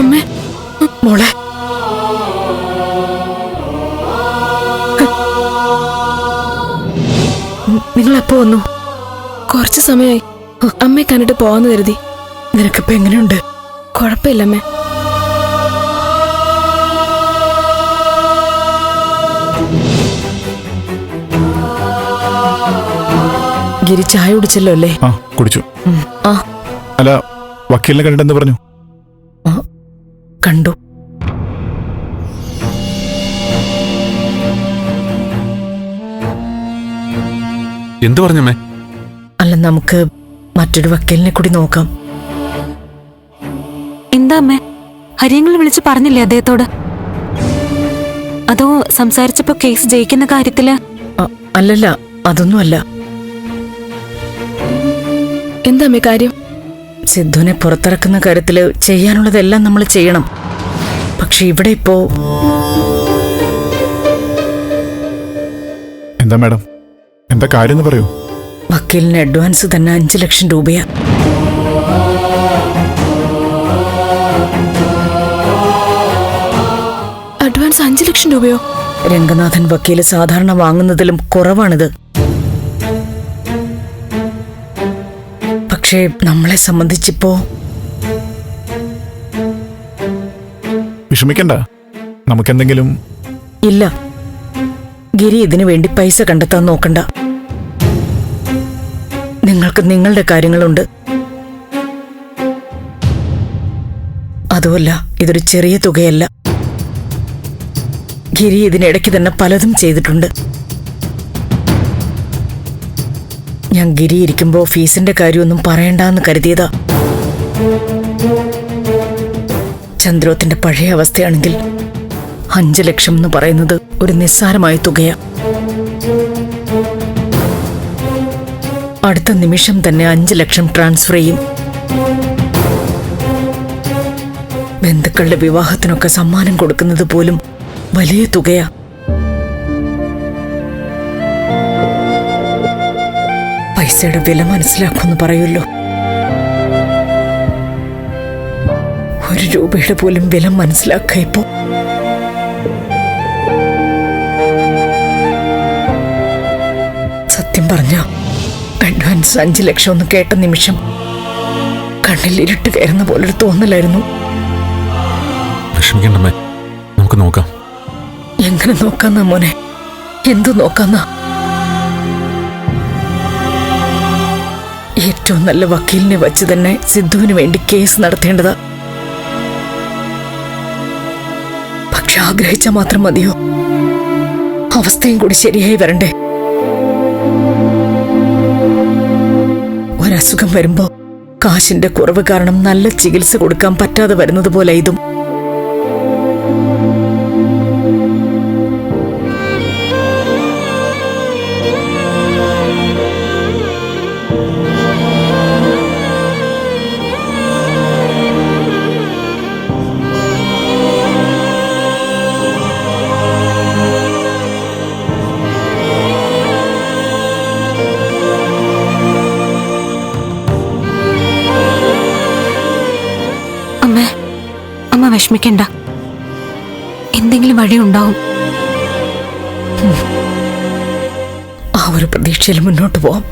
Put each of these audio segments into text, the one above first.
അമ്മേ മോളെ. നിങ്ങൾ എപ്പോ വന്നു? കുറച്ച് സമയമായി അമ്മയെ കണ്ടിട്ട് പോവാന്ന് കരുതി. നിനക്കിപ്പോ എങ്ങനെയുണ്ട്? കുഴപ്പമില്ല അമ്മേ. ഗിരി ചായ കുടിച്ചല്ലോ അല്ലേ? ആ കുടിച്ചു. ആ. അല്ല വക്കീലിനെ കണ്ടെന്ന് പറഞ്ഞു? കണ്ടു. എന്തു പറഞ്ഞമ്മേ? അല്ല നമുക്ക് മറ്റൊരു വക്കീലിനെ കൂടി നോക്കാം. എന്താ അമ്മേ? ഹരിയങ്ങൾ വിളിച്ച് പറഞ്ഞില്ലേ അദ്ദേഹത്തോട്? അതോ സംസാരിച്ചപ്പോ കേസ് ജയിക്കുന്ന കാര്യത്തിൽ? അല്ലല്ല അതൊന്നുമല്ല. എന്താ അമ്മേ കാര്യം? സിദ്ധുവിനെ പുറത്തിറക്കുന്ന കാര്യത്തിൽ ചെയ്യാനുള്ളതെല്ലാം നമ്മൾ ചെയ്യണം. പക്ഷെ ഇവിടെ ഇപ്പോ എന്താ മാഡം? എന്താ കാര്യം എന്ന് പറയൂ. വക്കീലിന് അഡ്വാൻസ് തന്നെ അഞ്ചു ലക്ഷം രൂപയാ. അഡ്വാൻസ് അഞ്ചു ലക്ഷം രൂപയോ? രംഗനാഥൻ വക്കീൽ സാധാരണ വാങ്ങുന്നതിലും കുറവാണിത്. പക്ഷേ നമ്മളെ സംബന്ധിച്ചിപ്പോ വിഷമിക്കണ്ട. നമുക്കെന്തെങ്കിലും ഇല്ല. ഗിരി ഇതിനു വേണ്ടി പൈസ കണ്ടെത്താൻ നോക്കണ്ട. നിങ്ങൾക്ക് നിങ്ങളുടെ കാര്യങ്ങളുണ്ട്. അതുമല്ല ഇതൊരു ചെറിയ തുകയല്ല. ഗിരി ഇതിനിടയ്ക്ക് തന്നെ പലതും ചെയ്തിട്ടുണ്ട്. ഞാൻ ഗിരി ഇരിക്കുമ്പോ ഫീസിന്റെ കാര്യമൊന്നും പറയണ്ടെന്ന് കരുതിയതാ. ചന്ദ്രോത്തിന്റെ പഴയ അവസ്ഥയാണെങ്കിൽ അഞ്ചു ലക്ഷം എന്ന് പറയുന്നത് ഒരു നിസ്സാരമായ തുകയാ. അടുത്ത നിമിഷം തന്നെ അഞ്ചു ലക്ഷം ട്രാൻസ്ഫർ ചെയ്യും. ബന്ധുക്കളുടെ വിവാഹത്തിനൊക്കെ സമ്മാനം കൊടുക്കുന്നത് പോലും വലിയ തുകയാ. പൈസയുടെ വില മനസ്സിലാക്കുമെന്ന് പറയുമല്ലോ. ഒരു രൂപയുടെ പോലും വില മനസ്സിലാക്കുക ഇപ്പോ സത്യം പറഞ്ഞ അഡ്വാൻസ് അഞ്ചു ലക്ഷം ഒന്ന് കേട്ട നിമിഷം കണ്ണിൽ ഇരുട്ട് കയറുന്ന പോലൊരു തോന്നലായിരുന്നു. വിഷമിക്കണ്ടമ്മേ നമുക്ക് നോക്കാം. എങ്ങനെ നോക്കാന്നാ മോനെ? എന്തു നോക്കാന്നാ? ഏറ്റവും നല്ല വക്കീലിനെ വച്ച് തന്നെ സിദ്ധുവിന് വേണ്ടി കേസ് നടത്തേണ്ടതാ. ആഗ്രഹിച്ച മാത്രം മതിയോ? അവസ്ഥയും കൂടി ശരിയായി വരണ്ടേ? ഒരസുഖം വരുമ്പോ കാശിന്റെ കുറവ് കാരണം നല്ല ചികിത്സ കൊടുക്കാൻ പറ്റാതെ വരുന്നത് പോലെ ഇതും. വിഷമിക്കണ്ട. എന്തെങ്കിലും വഴി ഉണ്ടാവും. ആ ഒരു പ്രതീക്ഷയിൽ മുന്നോട്ട് പോവാം.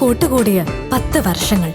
കൂട്ടുകൂടിയ പത്ത് വർഷങ്ങൾ.